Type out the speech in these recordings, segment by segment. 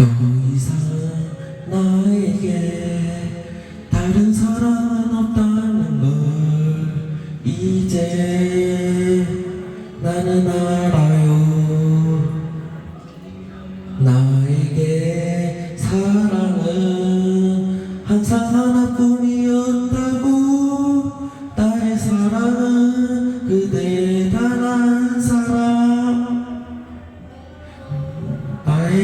더 이상 나에게 다른 사랑은 없다는 걸 이제 나는 알아요. 나에게 사랑은 항상 하나뿐이었다고 나의 사랑은 그대 단한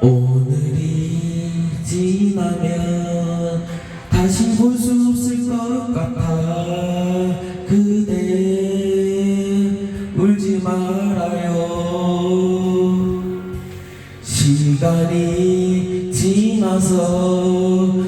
오늘이 지나면 다시 볼 수 없을 것 같아. 그대 울지 말아요. 시간이 지나서